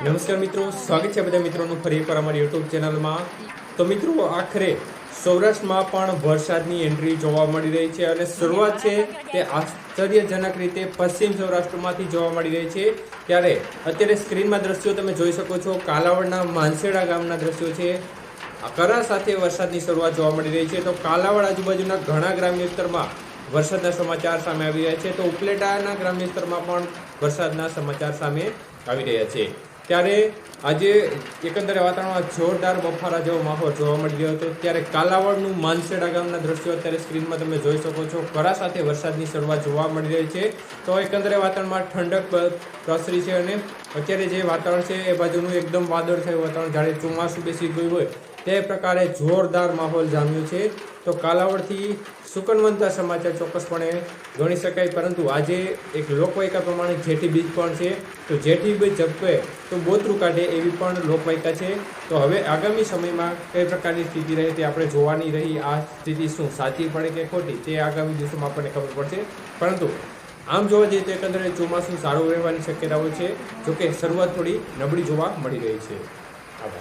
નમસ્કાર મિત્રો, સ્વાગત છે બધા મિત્રોનું ફરી એકવાર અમારી યુટ્યુબ ચેનલમાં. તો મિત્રો, આખરે સૌરાષ્ટ્રમાં પણ વરસાદની એન્ટ્રી જોવા મળી રહી છે અને શરૂઆત છે તે આશ્ચર્યજનક રીતે પશ્ચિમ સૌરાષ્ટ્રમાંથી જોવા મળી રહી છે. ત્યારે અત્યારે સ્ક્રીનમાં દ્રશ્યો તમે જોઈ શકો છો, કાલાવડના માનસેડા ગામના દ્રશ્યો છે. કરા સાથે વરસાદની શરૂઆત જોવા મળી રહી છે. તો કાલાવડ આજુબાજુના ઘણા ગ્રામ્ય વિસ્તારમાં વરસાદના સમાચાર સામે આવી રહ્યા છે. તો ઉપલેટાના ગ્રામ્ય વિસ્તારમાં પણ વરસાદના સમાચાર સામે આવી રહ્યા છે. ત્યારે આજે એકંદરે વાતાવરણમાં જોરદાર બફારા જેવો માહોલ જોવા મળી રહ્યો હતો. ત્યારે કાલાવડનું માનસેડા ગામના દ્રશ્યો અત્યારે સ્ક્રીનમાં તમે જોઈ શકો છો. કરા સાથે વરસાદની શરૂઆત જોવા મળી રહી છે. તો એકંદરે વાતાવરણમાં ઠંડક પ્રસરી છે અને અત્યારે જે વાતાવરણ છે એ બાજુનું એકદમ વાદળ થયું. વાતાવરણ જાણે ચોમાસું બેસી ગયું હોય. તે પ્રકારે જોરદાર માહોલ જામ્યો છે. તો કાલાવડથી સુકનવંતા સમાચાર ચોક્કસપણે ગણી શકાય, પરંતુ આજે એક લોકવાયકા પ્રમાણે જેઠી બીજ પણ છે. તો જેઠી બીજ જપે તો બોતરું કાઢે એવી પણ લોકવાયકા છે. તો હવે આગામી સમયમાં કઈ પ્રકારની સ્થિતિ રહે તે આપણે જોવાની રહી. આ સ્થિતિ શું સાચી પડે કે ખોટી તે આગામી દિવસોમાં આપણને ખબર પડશે. પરંતુ આમ જોવા જઈએ તો એકંદરે ચોમાસું સારું રહેવાની શક્યતાઓ છે, જોકે શરૂઆત થોડી નબળી જોવા મળી રહી છે. આભાર.